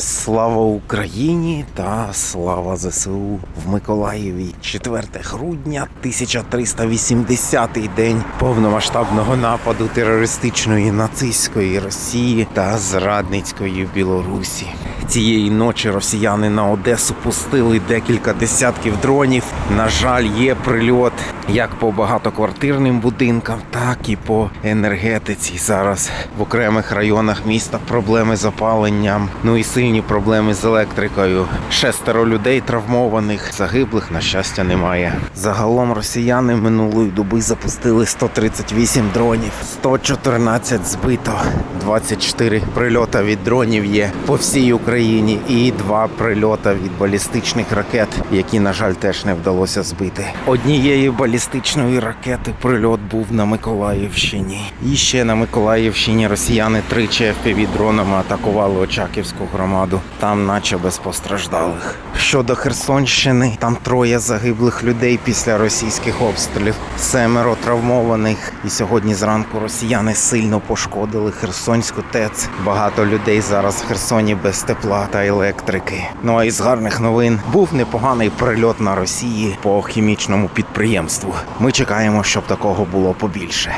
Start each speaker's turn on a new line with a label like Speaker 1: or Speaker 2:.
Speaker 1: Слава Україні та слава ЗСУ в Миколаєві. 4 грудня 1380-й день повномасштабного нападу терористичної нацистської Росії та зрадницької Білорусі. Цієї ночі росіяни на Одесу пустили декілька десятків дронів. На жаль, є прильот як по багатоквартирним будинкам, так і по енергетиці. Зараз в окремих районах міста проблеми з опаленням, ну і сильні проблеми з електрикою. Шестеро людей травмованих, загиблих, на щастя, немає. Загалом росіяни минулої доби запустили 138 дронів, 114 збито, 24 прильота від дронів є по всій Україні, і два прильота від балістичних ракет, які, на жаль, теж не вдалося збити. Однієї балістичної ракети прильот був на Миколаївщині. І ще на Миколаївщині росіяни тричі FPV-дронами атакували Очаківську громаду. Там, наче без постраждалих. Щодо Херсонщини, там троє загиблих людей після російських обстрілів, семеро травмованих. І сьогодні зранку росіяни сильно пошкодили Херсонську ТЕЦ. Багато людей зараз в Херсоні без тепла та електрики. Ну а із гарних новин був непоганий прильот на Росії по хімічному підприємству. Ми чекаємо, щоб такого було побільше.